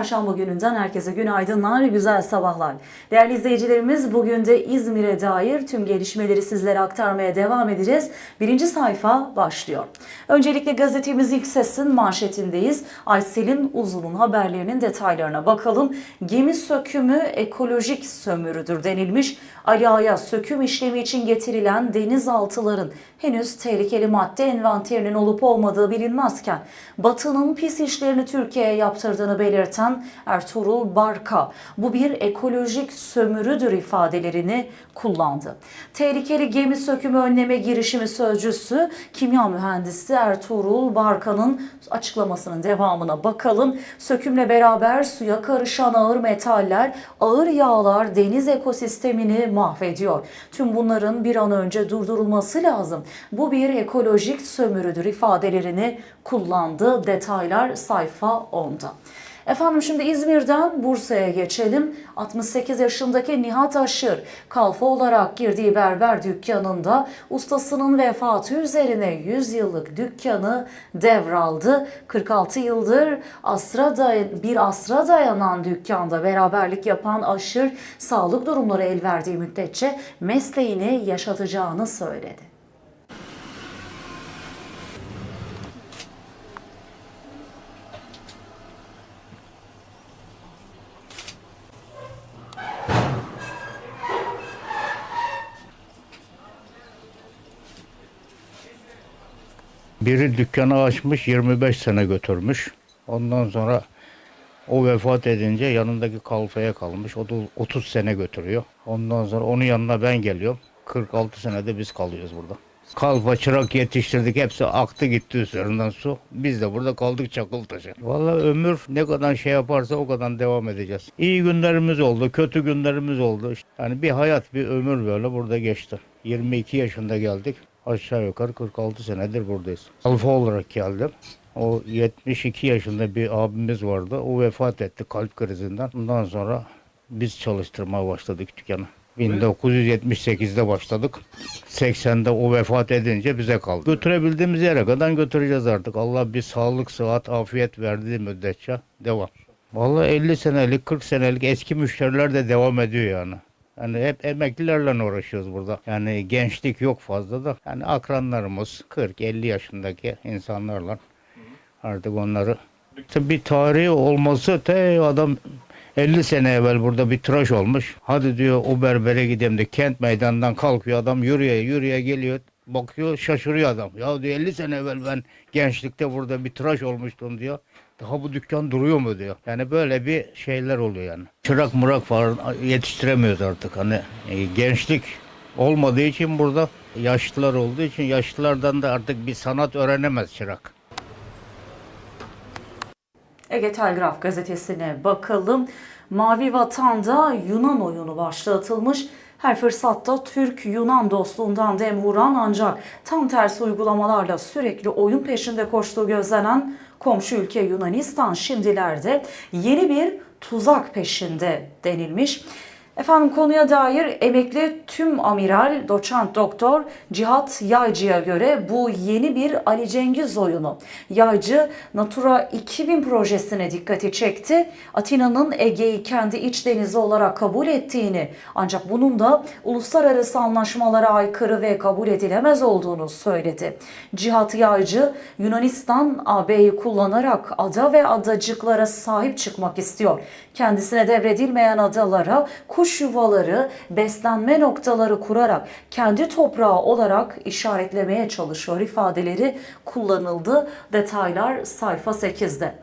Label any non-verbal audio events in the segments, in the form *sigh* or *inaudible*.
17 Nisan Çarşamba gününden herkese günaydınlar, güzel sabahlar. Değerli izleyicilerimiz bugün de İzmir'e dair tüm gelişmeleri sizlere aktarmaya devam edeceğiz. Birinci sayfa başlıyor. Öncelikle gazetemiz ilk sesin manşetindeyiz. Aysel'in Uzun'un haberlerinin detaylarına bakalım. Gemi sökümü ekolojik sömürüdür denilmiş. Ali söküm işlemi için getirilen denizaltıların henüz tehlikeli madde envanterinin olup olmadığı bilinmezken Batı'nın pis işlerini Türkiye'ye yaptırdığını belirten Ertuğrul Barka bu bir ekolojik sömürüdür ifadelerini kullandı. Tehlikeli gemi sökümü önleme girişimi sözcüsü kimya mühendisi Ertuğrul Barka'nın açıklamasının devamına bakalım. Sökümle beraber suya karışan ağır metaller, ağır yağlar deniz ekosistemini mahvediyor. Tüm bunların bir an önce durdurulması lazım. Bu bir ekolojik sömürüdür ifadelerini kullandı. Detaylar sayfa 10'da. Efendim şimdi İzmir'den Bursa'ya geçelim. 68 yaşındaki Nihat Aşır kalfa olarak girdiği berber dükkanında ustasının vefatı üzerine 100 yıllık dükkanı devraldı. 46 yıldır asra day- bir asra dayanan dükkanda beraberlik yapan Aşır sağlık durumları el verdiği müddetçe mesleğini yaşatacağını söyledi. Biri dükkanı açmış 25 sene götürmüş. Ondan sonra o vefat edince yanındaki kalfaya kalmış. O da 30 sene götürüyor. Ondan sonra onun yanına ben geliyorum. 46 senede biz kalıyoruz burada. Kalfa çırak yetiştirdik hepsi aktı gitti üzerinden su. Biz de burada kaldık çakıl taşı. Vallahi ömür ne kadar şey yaparsa o kadar devam edeceğiz. İyi günlerimiz oldu, kötü günlerimiz oldu. Yani bir hayat, bir ömür böyle burada geçti. 22 yaşında geldik. Aşağı yukarı 46 senedir buradayız. Alfa olarak geldim. O 72 yaşında bir abimiz vardı. O vefat etti kalp krizinden. Ondan sonra biz çalıştırmaya başladık dükkanı. 1978'de başladık. 80'de o vefat edince bize kaldı. Götürebildiğimiz yere kadar götüreceğiz artık. Allah bir sağlık, sıhhat, afiyet verdiği müddetçe devam. Vallahi 50 senelik, 40 senelik eski müşteriler de devam ediyor yani. Yani hep emeklilerle uğraşıyoruz burada. Yani gençlik yok fazla da. Yani akranlarımız 40-50 yaşındaki insanlarla artık onları bir tarihi olması te adam 50 sene evvel burada bir tıraş olmuş. Hadi diyor o berbere gideyim de kent meydanından kalkıyor adam yürüye yürüye geliyor. Bakıyor şaşırıyor adam. Ya diyor 50 sene evvel ben gençlikte burada bir tıraş olmuştum diyor. Daha bu dükkan duruyor mu diyor. Yani böyle bir şeyler oluyor yani. Çırak mırak falan yetiştiremiyoruz artık. Hani e, gençlik olmadığı için burada yaşlılar olduğu için yaşlılardan da artık bir sanat öğrenemez çırak. Ege Telgraf gazetesine bakalım. Mavi Vatan'da Yunan oyunu başlatılmış. Her fırsatta Türk-Yunan dostluğundan dem vuran ancak tam tersi uygulamalarla sürekli oyun peşinde koştuğu gözlenen komşu ülke Yunanistan şimdilerde yeni bir tuzak peşinde denilmiş. Efendim konuya dair emekli tüm amiral doçent doktor Cihat Yaycı'ya göre bu yeni bir Ali Cengiz oyunu. Yaycı Natura 2000 projesine dikkati çekti. Atina'nın Ege'yi kendi iç denizi olarak kabul ettiğini ancak bunun da uluslararası anlaşmalara aykırı ve kabul edilemez olduğunu söyledi. Cihat Yaycı Yunanistan AB'yi kullanarak ada ve adacıklara sahip çıkmak istiyor. Kendisine devredilmeyen adalara kuş yuvaları, beslenme noktaları kurarak kendi toprağı olarak işaretlemeye çalışıyor ifadeleri kullanıldı. Detaylar sayfa 8'de.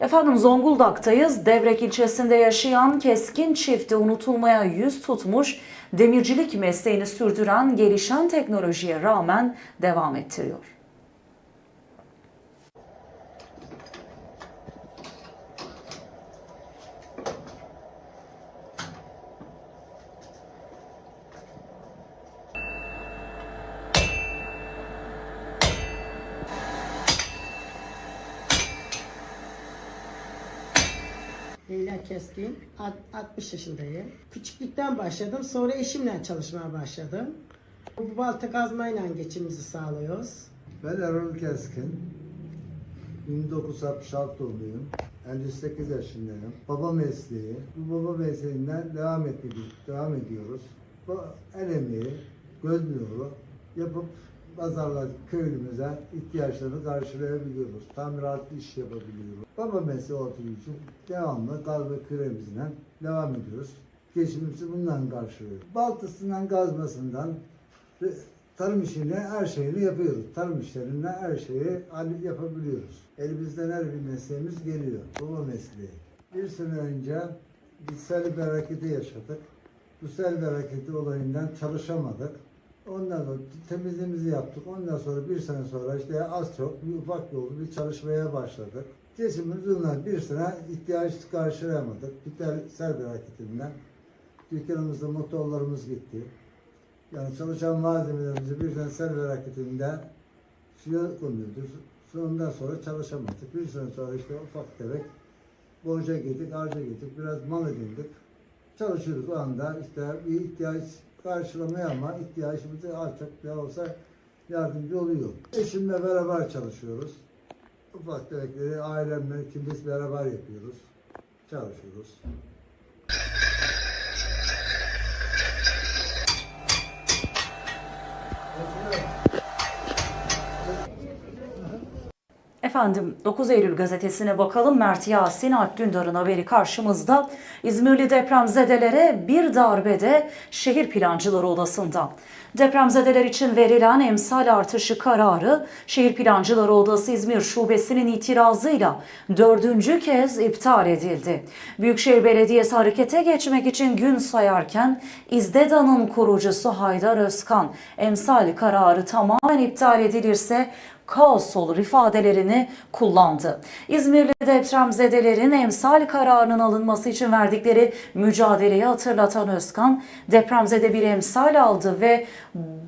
Efendim Zonguldak'tayız. Devrek ilçesinde yaşayan keskin çifti unutulmaya yüz tutmuş, demircilik mesleğini sürdüren gelişen teknolojiye rağmen devam ettiriyor. Keskin, alt- 60 yaşındayım. Küçüklükten başladım, sonra eşimle çalışmaya başladım. Bu balta kazmayla geçimimizi sağlıyoruz. Ben Erol Keskin. 1966 doğumluyum. 58 yaşındayım. Baba mesleği. Bu baba mesleğinden devam ediyoruz. Devam ediyoruz. Bu el emeği, göz nuru yapıp pazarladık köylümüze ihtiyaçlarını karşılayabiliyoruz. Tamiratlı iş yapabiliyoruz. Baba mesleği olduğu için devamlı gaz ve küremizle devam ediyoruz. Geçimimizi bundan karşılıyoruz. Baltısından gazmasından tarım işini her şeyini yapıyoruz. Tarım işlerinde her şeyi yapabiliyoruz. Elimizden her bir mesleğimiz geliyor. Baba mesleği. Bir sene önce bir sel bereketi yaşadık. Bu sel bereketi olayından çalışamadık. Ondan sonra temizliğimizi yaptık. Ondan sonra bir sene sonra işte az çok bir ufak yolu bir çalışmaya başladık. Geçimimiz bunlar. Bir sene ihtiyaç karşılayamadık. Bir tel sel bereketinden. Dükkanımızda motorlarımız gitti. Yani çalışan malzemelerimizi bir sene sel hareketinde suya konuyordu. Sonundan sonra çalışamadık. Bir sene sonra işte ufak tefek borca gittik, harca gittik, biraz mal edindik. Çalışıyoruz o anda işte bir ihtiyaç karşılamaya ama ihtiyacımızı az çok ne olsa yardımcı oluyor. Eşimle beraber çalışıyoruz. Ufak tefekleri ailemle ikimiz beraber yapıyoruz. Çalışıyoruz. Efendim 9 Eylül gazetesine bakalım. Mert Yasin Alp Dündar'ın haberi karşımızda. İzmirli depremzedelere bir darbede şehir plancıları odasında. Depremzedeler için verilen emsal artışı kararı Şehir Plancıları Odası İzmir Şubesi'nin itirazıyla dördüncü kez iptal edildi. Büyükşehir Belediyesi harekete geçmek için gün sayarken İzdeda'nın kurucusu Haydar Özkan emsal kararı tamamen iptal edilirse kaos olur ifadelerini kullandı. İzmirli depremzedelerin emsal kararının alınması için verdikleri mücadeleyi hatırlatan Özkan, depremzede bir emsal aldı ve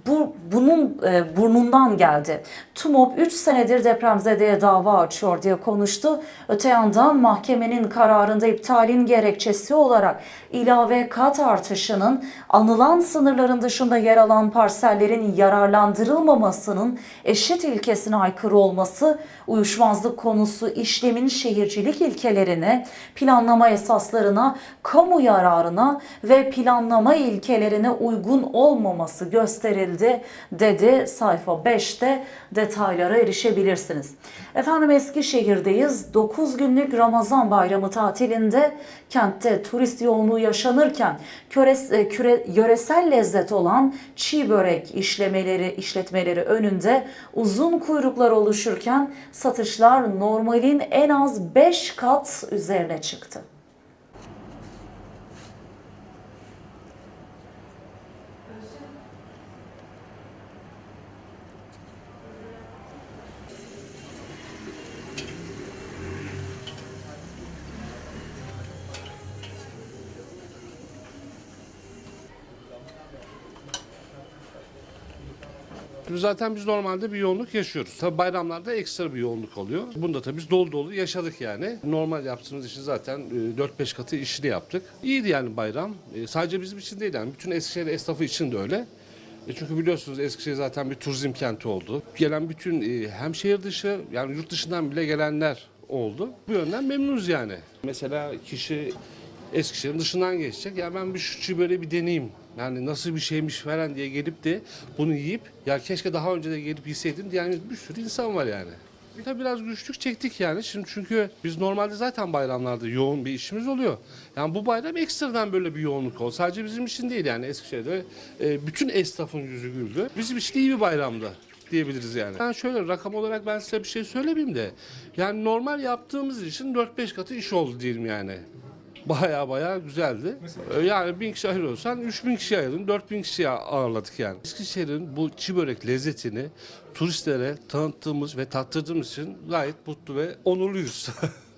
bu bunun e, burnundan geldi. TUMOP 3 senedir depremzedeye dava açıyor diye konuştu. Öte yandan mahkemenin kararında iptalin gerekçesi olarak ilave kat artışının anılan sınırların dışında yer alan parsellerin yararlandırılmamasının eşit ilkesine aykırı olması, uyuşmazlık konusu işlemin şehircilik ilkelerine, planlama esaslarına, kamu yararına ve planlama ilkelerine uygun olmaması gösterildi dedi. Sayfa 5'te detaylara erişebilirsiniz. Efendim Eskişehir'deyiz. 9 günlük Ramazan bayramı tatilinde kentte turist yoğunluğu yaşanırken köres, e, küre, yöresel lezzet olan çiğ börek işlemeleri işletmeleri önünde uzun kuyruklar oluşurken satışlar normalin en az 5 kat üzerine çıktı. Şimdi zaten biz normalde bir yoğunluk yaşıyoruz. Tabii bayramlarda ekstra bir yoğunluk oluyor. Bunda tabii biz dolu dolu yaşadık yani. Normal yaptığımız işi zaten e, 4-5 katı işini yaptık. İyiydi yani bayram. E, Sadece bizim için değil yani bütün Eskişehir esnafı için de öyle. E Çünkü biliyorsunuz Eskişehir zaten bir turizm kenti oldu. Gelen bütün e, hem şehir dışı yani yurt dışından bile gelenler oldu. Bu yönden memnunuz yani. Mesela kişi Eskişehir'in dışından geçecek. Ya ben bir şu böyle bir deneyeyim. Yani nasıl bir şeymiş falan diye gelip de bunu yiyip ya keşke daha önce de gelip yeseydim diyen bir sürü insan var yani. Tabii biraz güçlük çektik yani. Şimdi çünkü biz normalde zaten bayramlarda yoğun bir işimiz oluyor. Yani bu bayram ekstradan böyle bir yoğunluk oldu. Sadece bizim için değil yani Eskişehir'de e, bütün esnafın yüzü güldü. Bizim için iyi bir bayramdı diyebiliriz yani. Ben şöyle rakam olarak ben size bir şey söylemeyeyim de yani normal yaptığımız için 4-5 katı iş oldu diyelim yani. Baya baya güzeldi. Ee, Yani bin kişi ayırıyorsan 3000 kişi ayırdın, 4000 kişi ağırladık yani. Eskişehir'in bu çiğ börek lezzetini turistlere tanıttığımız ve tattırdığımız için gayet mutlu ve onurluyuz. *laughs*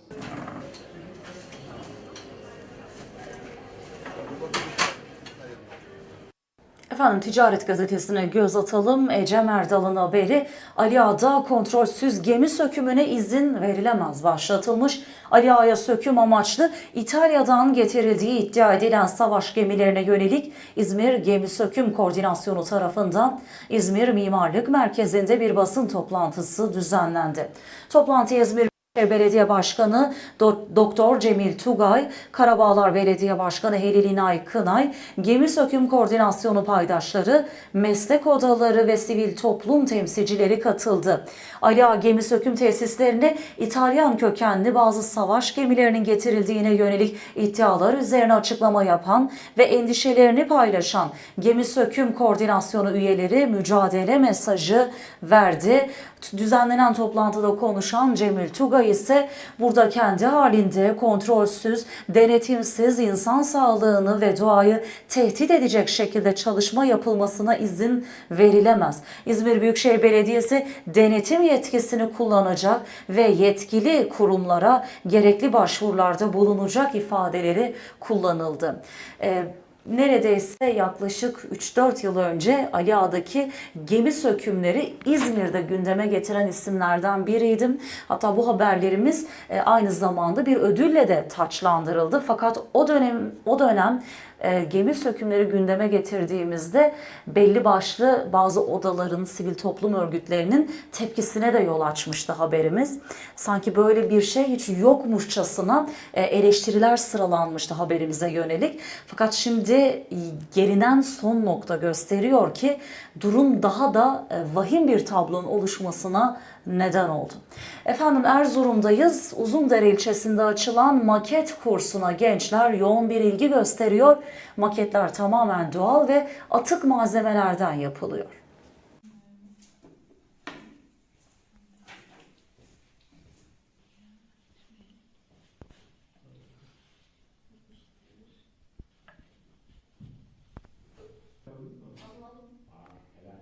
Efendim Ticaret Gazetesi'ne göz atalım. Ecem Erdal'ın haberi Ali Ağa'da kontrolsüz gemi sökümüne izin verilemez başlatılmış. Ali Ağa'ya söküm amaçlı İtalya'dan getirildiği iddia edilen savaş gemilerine yönelik İzmir Gemi Söküm Koordinasyonu tarafından İzmir Mimarlık Merkezi'nde bir basın toplantısı düzenlendi. Toplantıya İzmir Belediye Başkanı Do- Doktor Cemil Tugay, Karabağlar Belediye Başkanı Helil İnay Kınay, Gemi Söküm Koordinasyonu paydaşları, meslek odaları ve sivil toplum temsilcileri katıldı. Ali Gemi Söküm tesislerine İtalyan kökenli bazı savaş gemilerinin getirildiğine yönelik iddialar üzerine açıklama yapan ve endişelerini paylaşan Gemi Söküm Koordinasyonu üyeleri mücadele mesajı verdi. Düzenlenen toplantıda konuşan Cemil Tugay ise burada kendi halinde kontrolsüz, denetimsiz insan sağlığını ve doğayı tehdit edecek şekilde çalışma yapılmasına izin verilemez. İzmir Büyükşehir Belediyesi denetim yetkisini kullanacak ve yetkili kurumlara gerekli başvurularda bulunacak ifadeleri kullanıldı. Ee, Neredeyse yaklaşık 3-4 yıl önce Ali Ağa'daki gemi sökümleri İzmir'de gündeme getiren isimlerden biriydim. Hatta bu haberlerimiz e, aynı zamanda bir ödülle de taçlandırıldı. Fakat o dönem o dönem e, gemi sökümleri gündeme getirdiğimizde belli başlı bazı odaların, sivil toplum örgütlerinin tepkisine de yol açmıştı haberimiz. Sanki böyle bir şey hiç yokmuşçasına e, eleştiriler sıralanmıştı haberimize yönelik. Fakat şimdi e, gelinen son nokta gösteriyor ki durum daha da e, vahim bir tablonun oluşmasına neden oldu. Efendim Erzurum'dayız. Uzundere ilçesinde açılan maket kursuna gençler yoğun bir ilgi gösteriyor. Maketler tamamen doğal ve atık malzemelerden yapılıyor.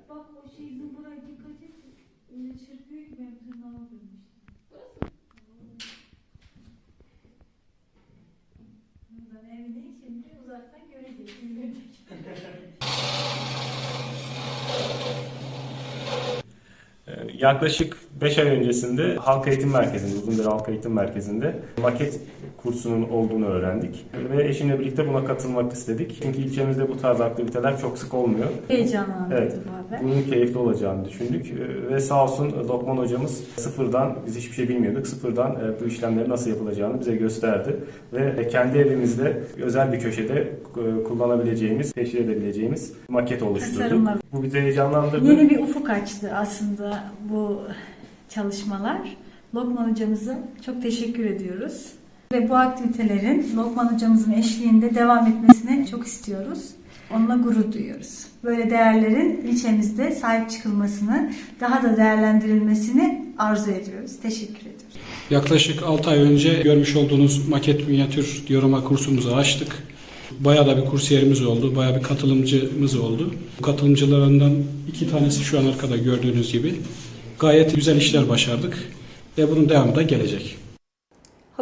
Bak o şeyin buraya dikkat et. Öyle çırpıyor ki benim tırnağıma dönmüş. Buradan evine şimdi uzaktan göreceğiz. İzmir'deki. Ee, Yaklaşık 5 ay öncesinde Halk Eğitim Merkezi'nde, Uzundere Halk Eğitim Merkezi'nde maket kursunun olduğunu öğrendik. Ve eşimle birlikte buna katılmak istedik. Çünkü ilçemizde bu tarz aktiviteler çok sık olmuyor. Heyecanlandı Evet, bu haber. bunun keyifli olacağını düşündük. Ee, Ve sağ olsun Lokman hocamız sıfırdan, biz hiçbir şey bilmiyorduk, sıfırdan e, bu işlemlerin nasıl yapılacağını bize gösterdi. Ve kendi evimizde özel bir köşede e, kullanabileceğimiz, teşhir edebileceğimiz maket oluşturduk. Tasarımlar. Bu bizi heyecanlandırdı. Yeni bir ufuk açtı aslında bu çalışmalar. Lokman hocamıza çok teşekkür ediyoruz. Ve bu aktivitelerin Lokman hocamızın eşliğinde devam etmesini çok istiyoruz. Onunla gurur duyuyoruz. Böyle değerlerin ilçemizde sahip çıkılmasını, daha da değerlendirilmesini arzu ediyoruz. Teşekkür ediyoruz. Yaklaşık 6 ay önce görmüş olduğunuz maket minyatür diorama kursumuzu açtık. Bayağı da bir kursiyerimiz oldu, bayağı bir katılımcımız oldu. Bu katılımcılarından iki tanesi şu an arkada gördüğünüz gibi. Gayet güzel işler başardık ve bunun devamı da gelecek.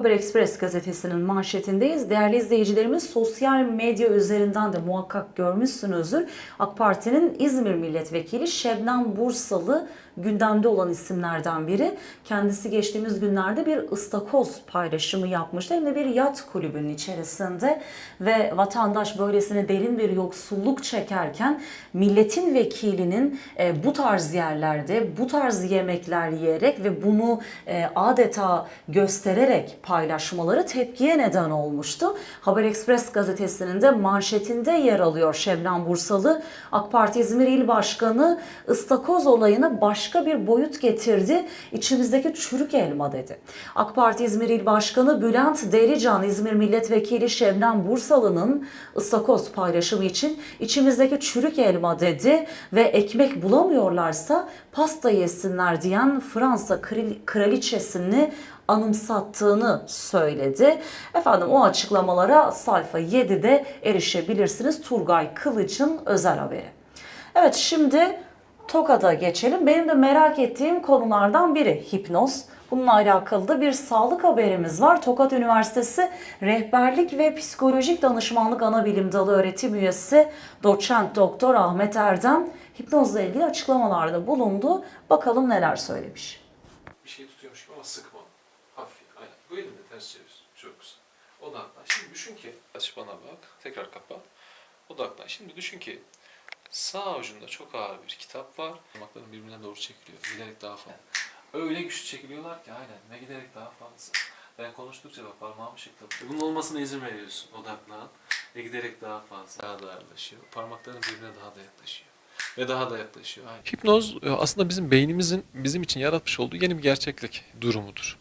Haber Express gazetesinin manşetindeyiz. Değerli izleyicilerimiz sosyal medya üzerinden de muhakkak görmüşsünüzdür. AK Parti'nin İzmir Milletvekili Şebnem Bursalı gündemde olan isimlerden biri. Kendisi geçtiğimiz günlerde bir ıstakoz paylaşımı yapmıştı. Hem de bir yat kulübünün içerisinde ve vatandaş böylesine derin bir yoksulluk çekerken milletin vekilinin e, bu tarz yerlerde bu tarz yemekler yiyerek ve bunu e, adeta göstererek paylaşmaları tepkiye neden olmuştu. Haber Express gazetesinin de manşetinde yer alıyor Şebnem Bursalı. AK Parti İzmir İl Başkanı ıstakoz olayına başka bir boyut getirdi. İçimizdeki çürük elma dedi. AK Parti İzmir İl Başkanı Bülent Delican İzmir Milletvekili Şebnem Bursalı'nın ıstakoz paylaşımı için içimizdeki çürük elma dedi ve ekmek bulamıyorlarsa pasta yesinler diyen Fransa krali- kraliçesini anımsattığını söyledi. Efendim o açıklamalara sayfa 7'de erişebilirsiniz. Turgay Kılıç'ın özel haberi. Evet şimdi Tokat'a geçelim. Benim de merak ettiğim konulardan biri hipnoz. Bununla alakalı da bir sağlık haberimiz var. Tokat Üniversitesi Rehberlik ve Psikolojik Danışmanlık Anabilim Dalı öğretim üyesi doçent doktor Ahmet Erdem hipnozla ilgili açıklamalarda bulundu. Bakalım neler söylemiş. bir şey tutuyormuş gibi ama sıkma. Hafif. Aynen. Bu elini ters çevir. Çok güzel. Odaklan. Şimdi düşün ki aç bana bak. Tekrar kapat. Odaklan. Şimdi düşün ki sağ ucunda çok ağır bir kitap var. Parmakların birbirine doğru çekiliyor. Giderek daha fazla. Öyle güçlü çekiliyorlar ki aynen ve giderek daha fazla. Ben konuştukça bak parmağımı şıkladım. Bunun olmasına izin veriyorsun odaklan ve giderek daha fazla daha da yaklaşıyor. Parmakların birbirine daha da yaklaşıyor. Ve daha da yaklaşıyor. Aynen. Hipnoz e, aslında bizim beynimizin bizim için yaratmış olduğu yeni bir gerçeklik durumudur.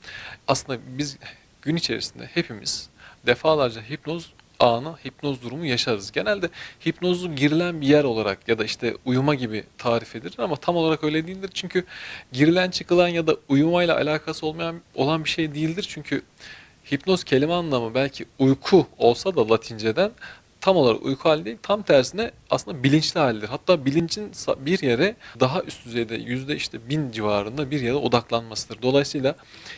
Aslında biz gün içerisinde hepimiz defalarca hipnoz anı, hipnoz durumu yaşarız. Genelde hipnozu girilen bir yer olarak ya da işte uyuma gibi tarif edilir ama tam olarak öyle değildir. Çünkü girilen çıkılan ya da uyumayla alakası olmayan olan bir şey değildir. Çünkü hipnoz kelime anlamı belki uyku olsa da latinceden tam olarak uyku hali değil, tam tersine aslında bilinçli halidir. Hatta bilincin bir yere daha üst düzeyde yüzde işte bin civarında bir yere odaklanmasıdır. Dolayısıyla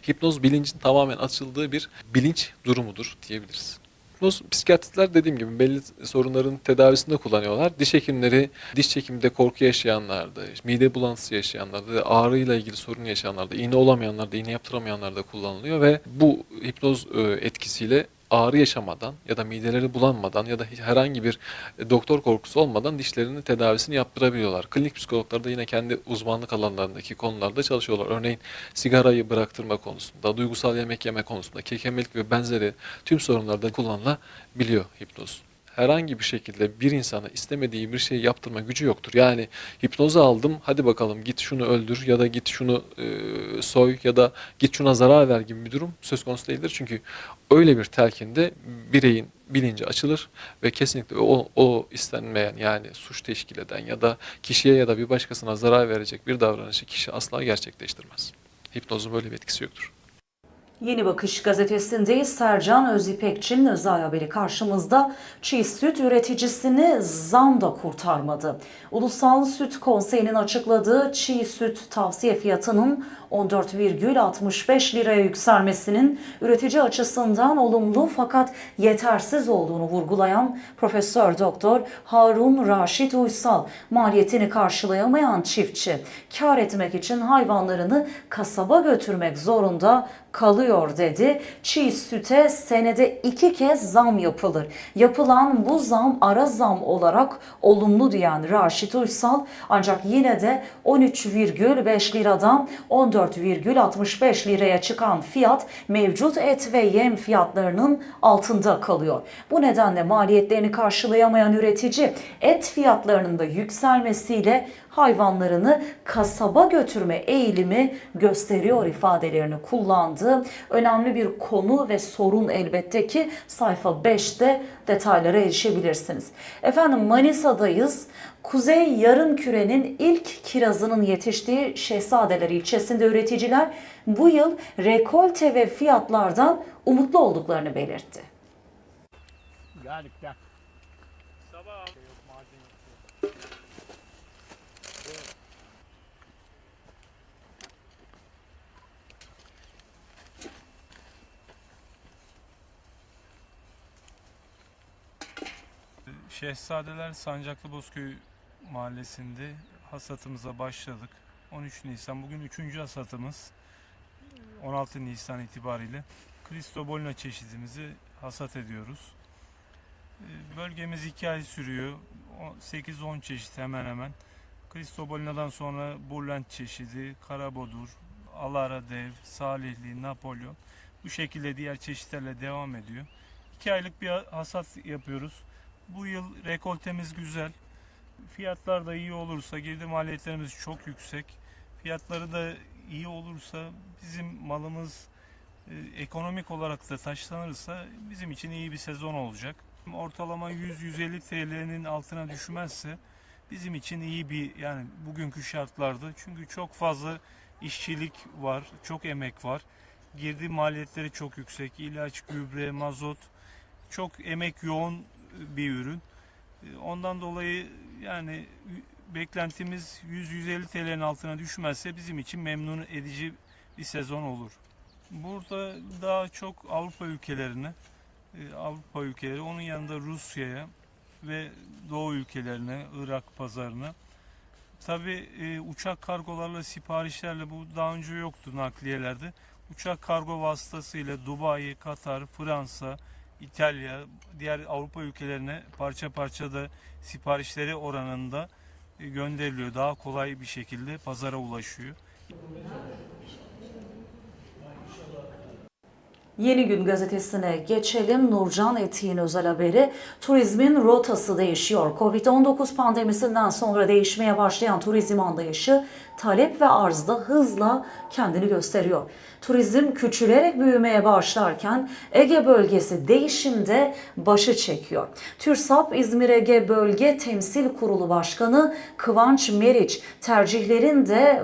hipnoz bilincin tamamen açıldığı bir bilinç durumudur diyebiliriz. Hipnoz psikiyatristler dediğim gibi belli sorunların tedavisinde kullanıyorlar. Diş hekimleri diş çekiminde korku yaşayanlarda, mide bulantısı yaşayanlarda, ağrıyla ilgili sorun yaşayanlarda, iğne olamayanlarda, iğne yaptıramayanlarda kullanılıyor ve bu hipnoz e, etkisiyle ağrı yaşamadan ya da mideleri bulanmadan ya da herhangi bir e, doktor korkusu olmadan dişlerinin tedavisini yaptırabiliyorlar. Klinik psikologlar da yine kendi uzmanlık alanlarındaki konularda çalışıyorlar. Örneğin sigarayı bıraktırma konusunda, duygusal yemek yeme konusunda, kekemelik ve benzeri tüm sorunlarda kullanılabiliyor hipnoz. Herhangi bir şekilde bir insana istemediği bir şey yaptırma gücü yoktur. Yani hipnozu aldım, hadi bakalım git şunu öldür ya da git şunu e, soy ya da git şuna zarar ver gibi bir durum söz konusu değildir. Çünkü öyle bir telkinde bireyin bilinci açılır ve kesinlikle o, o istenmeyen yani suç teşkil eden ya da kişiye ya da bir başkasına zarar verecek bir davranışı kişi asla gerçekleştirmez. Hipnozun böyle bir etkisi yoktur. Yeni Bakış gazetesindeyiz. Sercan Özipekçi'nin özel haberi karşımızda. Çiğ süt üreticisini zam da kurtarmadı. Ulusal Süt Konseyi'nin açıkladığı çiğ süt tavsiye fiyatının 14,65 liraya yükselmesinin üretici açısından olumlu fakat yetersiz olduğunu vurgulayan Profesör Doktor Harun Raşit Uysal, maliyetini karşılayamayan çiftçi kar etmek için hayvanlarını kasaba götürmek zorunda kalıyor dedi. Çiğ süte senede iki kez zam yapılır. Yapılan bu zam ara zam olarak olumlu diyen Raşit Uysal ancak yine de 13,5 liradan 14,65 liraya çıkan fiyat mevcut et ve yem fiyatlarının altında kalıyor. Bu nedenle maliyetlerini karşılayamayan üretici et fiyatlarının da yükselmesiyle hayvanlarını kasaba götürme eğilimi gösteriyor ifadelerini kullandığı önemli bir konu ve sorun elbette ki sayfa 5'te detaylara erişebilirsiniz. Efendim Manisa'dayız. Kuzey Yarımküre'nin ilk kirazının yetiştiği Şehzadeler ilçesinde üreticiler bu yıl rekolte ve fiyatlardan umutlu olduklarını belirtti. Şehzadeler Sancaklı Bozköy mahallesinde hasatımıza başladık. 13 Nisan bugün 3. hasatımız. 16 Nisan itibariyle Cristobolina çeşidimizi hasat ediyoruz. Ee, Bölgemiz 2 ay sürüyor. O- 8-10 çeşit hemen hemen. Cristobolina'dan sonra Burlent çeşidi, Karabodur, Alara Dev, Salihli, Napolyon bu şekilde diğer çeşitlerle devam ediyor. 2 aylık bir hasat yapıyoruz. Bu yıl rekoltemiz güzel. Fiyatlar da iyi olursa, girdi maliyetlerimiz çok yüksek. Fiyatları da iyi olursa bizim malımız e, ekonomik olarak da taşlanırsa bizim için iyi bir sezon olacak. Ortalama 100-150 TL'nin altına düşmezse bizim için iyi bir yani bugünkü şartlarda çünkü çok fazla işçilik var, çok emek var. Girdi maliyetleri çok yüksek. İlaç, gübre, mazot çok emek yoğun bir ürün. E, Ondan dolayı yani beklentimiz 100-150 TL'nin altına düşmezse bizim için memnun edici bir sezon olur. Burada daha çok Avrupa ülkelerine, e, Avrupa ülkeleri, onun yanında Rusya'ya ve Doğu ülkelerine, Irak pazarına. Tabi uçak kargolarla, siparişlerle bu daha önce yoktu nakliyelerde. Uçak kargo vasıtasıyla Dubai, Katar, Fransa, İtalya, diğer Avrupa ülkelerine parça parça da siparişleri oranında e, gönderiliyor. Daha kolay bir şekilde pazara ulaşıyor. Yeni Gün gazetesine geçelim. Nurcan Etiğin özel haberi. Turizmin rotası değişiyor. Covid-19 pandemisinden sonra değişmeye başlayan turizm anlayışı talep ve arzda hızla kendini gösteriyor. Turizm küçülerek büyümeye başlarken Ege bölgesi değişimde başı çekiyor. TÜRSAP İzmir Ege Bölge Temsil Kurulu Başkanı Kıvanç Meriç tercihlerin de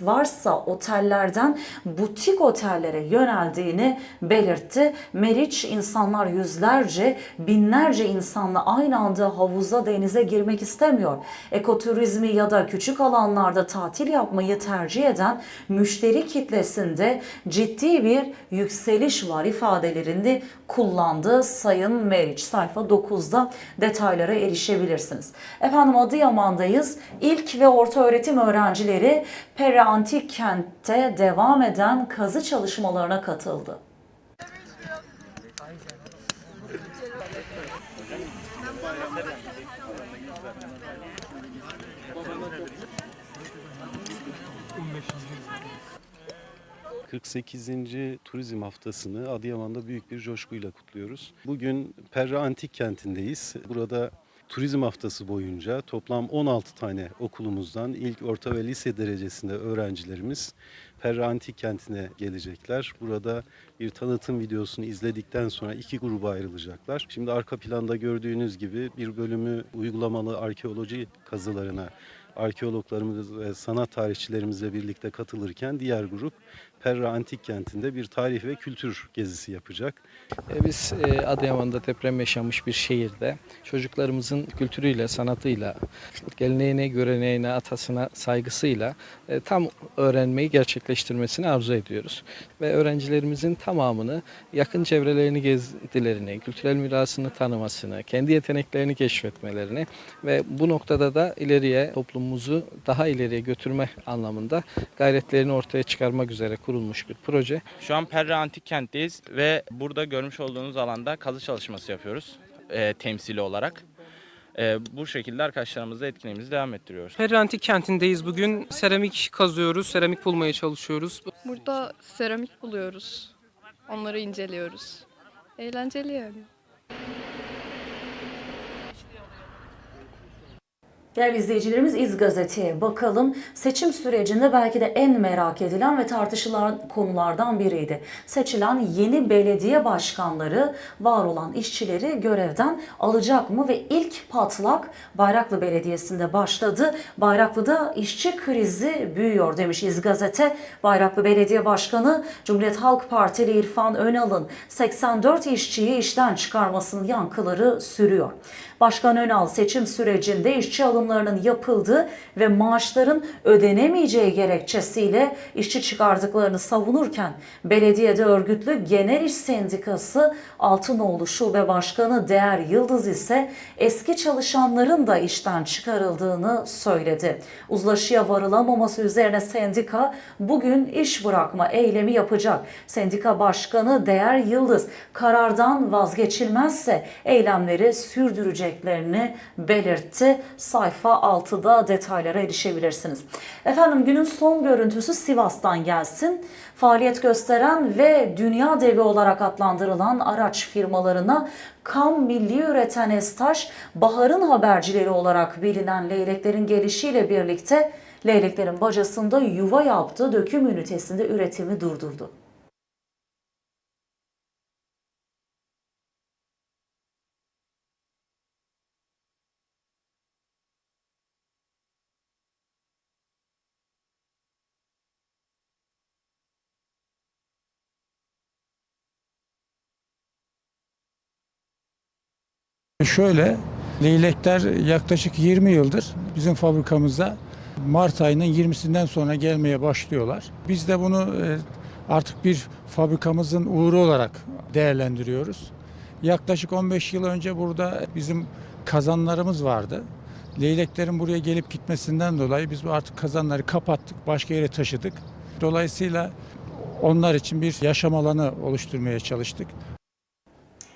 varsa otellerden butik otellere yöneldiğini belirtti. Meriç insanlar yüzlerce, binlerce insanla aynı anda havuza, denize girmek istemiyor. Ekoturizmi ya da küçük alanlarda tatil yapmayı tercih eden müşteri kitlesinde ciddi bir yükseliş var ifadelerini kullandı Sayın Meriç. Sayfa 9'da detaylara erişebilirsiniz. Efendim Adıyaman'dayız. İlk ve orta öğretim öğrencileri Peri Antik Kent'te devam eden kazı çalışmalarına katıldı. 48. Turizm Haftası'nı Adıyaman'da büyük bir coşkuyla kutluyoruz. Bugün Perra Antik Kenti'ndeyiz. Burada Turizm Haftası boyunca toplam 16 tane okulumuzdan ilk, orta ve lise derecesinde öğrencilerimiz Perra Antik Kenti'ne gelecekler. Burada bir tanıtım videosunu izledikten sonra iki gruba ayrılacaklar. Şimdi arka planda gördüğünüz gibi bir bölümü uygulamalı arkeoloji kazılarına arkeologlarımız ve sanat tarihçilerimizle birlikte katılırken diğer grup Perra Antik Kenti'nde bir tarih ve kültür gezisi yapacak. E, Biz e, Adıyaman'da deprem yaşamış bir şehirde çocuklarımızın kültürüyle, sanatıyla, geleneğine, göreneğine, atasına saygısıyla e, tam öğrenmeyi gerçekleştirmesini arzu ediyoruz. Ve öğrencilerimizin tamamını yakın çevrelerini gezdilerini, kültürel mirasını tanımasını, kendi yeteneklerini keşfetmelerini ve bu noktada da ileriye toplumumuzu daha ileriye götürme anlamında gayretlerini ortaya çıkarmak üzere kurulmuş bir proje. Şu an Perra Antik Kent'teyiz ve burada görmüş olduğunuz alanda kazı çalışması yapıyoruz e, temsili olarak. E, bu şekilde arkadaşlarımızla etkinliğimizi devam ettiriyoruz. Perra Antik Kenti'ndeyiz bugün. Seramik kazıyoruz, seramik bulmaya çalışıyoruz. Burada seramik buluyoruz. Onları inceliyoruz. Eğlenceli yani. Değerli izleyicilerimiz İz Gazete'ye bakalım. Seçim sürecinde belki de en merak edilen ve tartışılan konulardan biriydi. Seçilen yeni belediye başkanları var olan işçileri görevden alacak mı? Ve ilk patlak Bayraklı Belediyesi'nde başladı. Bayraklı'da işçi krizi büyüyor demiş İz Gazete. Bayraklı Belediye Başkanı Cumhuriyet Halk Partili İrfan Önal'ın 84 işçiyi işten çıkarmasının yankıları sürüyor. Başkan Önal seçim sürecinde işçi alımlarının yapıldığı ve maaşların ödenemeyeceği gerekçesiyle işçi çıkardıklarını savunurken belediyede örgütlü Genel İş Sendikası Altınoğlu Şube Başkanı Değer Yıldız ise eski çalışanların da işten çıkarıldığını söyledi. Uzlaşıya varılamaması üzerine sendika bugün iş bırakma eylemi yapacak. Sendika Başkanı Değer Yıldız karardan vazgeçilmezse eylemleri sürdüreceklerini belirtti. Sayfa 6'da detaylara erişebilirsiniz. Efendim günün son görüntüsü Sivas'tan gelsin. Faaliyet gösteren ve dünya devi olarak adlandırılan araç firmalarına Kam Milli Üreten Estaş, Bahar'ın habercileri olarak bilinen leyleklerin gelişiyle birlikte leyleklerin bacasında yuva yaptığı döküm ünitesinde üretimi durdurdu. Şöyle, leylekler yaklaşık 20 yıldır bizim fabrikamızda Mart ayının 20'sinden sonra gelmeye başlıyorlar. Biz de bunu e, artık bir fabrikamızın uğru olarak değerlendiriyoruz. Yaklaşık 15 yıl önce burada bizim kazanlarımız vardı. Leyleklerin buraya gelip gitmesinden dolayı biz artık kazanları kapattık, başka yere taşıdık. Dolayısıyla onlar için bir yaşam alanı oluşturmaya çalıştık.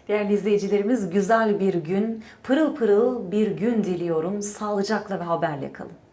Değerli izleyicilerimiz güzel bir gün, pırıl pırıl bir gün diliyorum. Sağlıcakla ve haberle kalın.